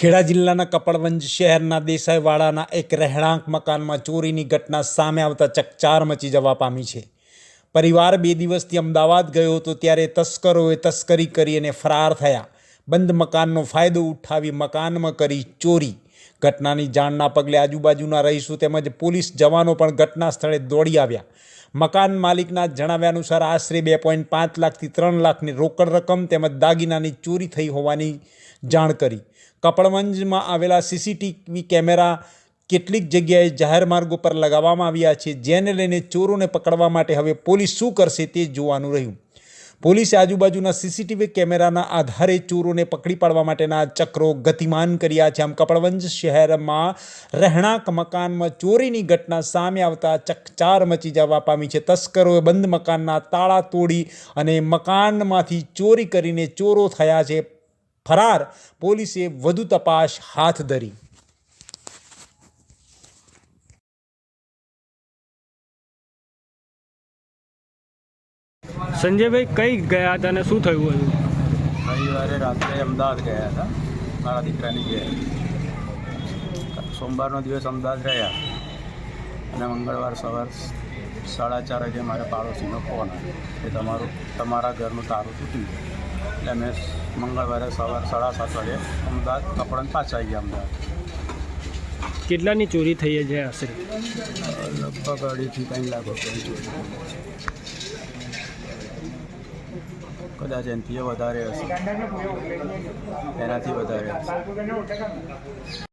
ખેડા જિલ્લાના કપડવંજ શહેરના દેસાઈવાડાના એક રહેણાંક મકાનમાં ચોરીની ઘટના સામે આવતા ચકચાર મચી જવા પામી છે. પરિવાર બે દિવસથી અમદાવાદ ગયો હતો ત્યારે તસ્કરોએ તસ્કરી કરી અને ફરાર થયા. બંધ મકાનનો ફાયદો ઉઠાવી મકાનમાં કરી ચોરી. ઘટનાની જાણના પગલે આજુબાજુના રહીશો તેમજ પોલીસ જવાનો પણ ઘટના સ્થળે દોડી આવ્યા. મકાન માલિકના જણાવ્યા અનુસાર આશરે બે પોઈન્ટ પાંચ લાખથી ત્રણ લાખની રોકડ રકમ તેમજ દાગીનાની ચોરી થઈ હોવાની જાણ કરી. કપડવંજમાં આવેલા સીસીટીવી કેમેરા કેટલીક જગ્યાએ જાહેર માર્ગો પર લગાવવામાં આવ્યા છે, જેને લઈને ચોરોને પકડવા માટે હવે પોલીસ શું કરશે તે જોવાનું રહ્યું. પોલીસે આજુબાજુના સીસીટીવી કેમેરાના આધારે ચોરોને પકડી પાડવા માટેના ચક્રો ગતિમાન કર્યા છે. આમ કપડવંજ શહેરમાં રહેણાંક મકાનમાં ચોરીની ઘટના સામે આવતા ચકચાર મચી જવા પામી છે. તસ્કરોએ બંધ મકાનના તાળા તોડી અને મકાનમાંથી ચોરી કરીને ચોરો થયા છે. ફરાર પોલીસે વધુ તપાસ હાથ ધરી. સંજયભાઈ કઈ ગયા હતા અને શું થયું હતું? રવિવારે રાત્રે અમદાવાદ ગયા હતા. મારા દીકરાની ઘેર. સોમવારનો દિવસ અમદાવાદ રહ્યા. અને મંગળવાર સવાર સાડા ચાર વાગે મારે પાડોશીનો ફોન આવ્યો કે તમારું તમારા ઘરનું તારું તૂટ્યું એટલે અમે મંગળવારે સવાર સાડા સાત વાગે અમદાવાદ કપડાં પાછા આવી ગયા અમદાવાદ. કેટલાની ચોરી થઈ છે આશરે? લગભગ અઢીથી ત્રણ લાખ રૂપિયાની ચોરી. કદાચ એનાથી વધારે હશે. એનાથી વધારે હશે.